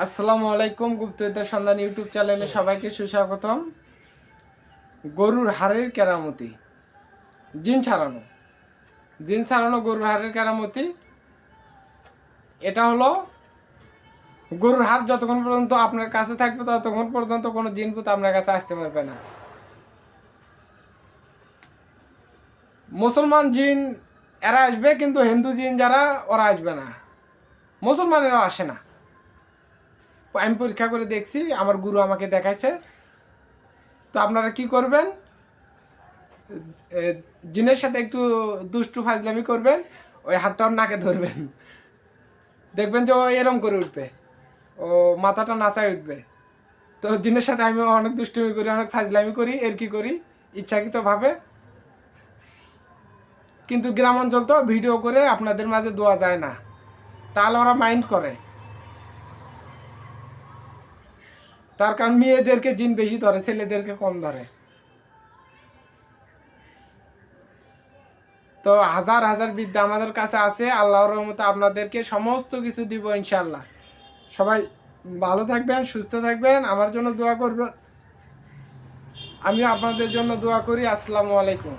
আসসালামু আলাইকুম গুপ্তবিদ্যা সন্ধান ইউটিউব চ্যানেলে সবাইকে সুস্বাগতম। গরুর হাড়ের কেরামতি। জিন ছাড়ানো। জিন ছাড়ানো গরুর হাড়ের কেরামতি। এটা হলো গরুর হাড় যতক্ষণ পর্যন্ত আপনার কাছে থাকবে, ততক্ষণ পর্যন্ত কোনো জিনপুত আপনার কাছে আসতে পারবে না। মুসলমান জিন এরা আসবে, কিন্তু হিন্দু জিন যারা, ওরা আসবে না। মুসলমানেরা আসে না। আমি পরীক্ষা করে দেখছি, আমার গুরু আমাকে দেখাইছে। তো আপনারা কি করবেন? জিনের সাথে একটু দুষ্টু ফাজলামি করবেন, ওই হাতটা ওর নাকে ধরবেন। দেখবেন যে ও এরম করে উঠবে। ও মাথাটা নাচায় উঠবে। তো জিনের সাথে আমি অনেক দুষ্টুমি করি, অনেক ফাজলামি করি, এর কি করি? ইচ্ছাকৃতভাবে। কিন্তু গ্রাম অঞ্চল তো ভিডিও করে আপনাদের মাঝে দেওয়া যায় না। তাহলে ওরা মাইন্ড করে। তার কারণ মেয়েদেরকে জিন বেশি ধরে, ছেলেদেরকে কম ধরে। তো হাজার হাজার বিদ্যা আমাদের কাছে আছে, আল্লাহর রহমতে আপনাদেরকে সমস্ত কিছু দিব ইনশাল্লাহ সবাই ভালো থাকবেন, সুস্থ থাকবেন, আমার জন্য দোয়া করবেন। আমি আপনাদের জন্য দোয়া করি, আসসালামু আলাইকুম।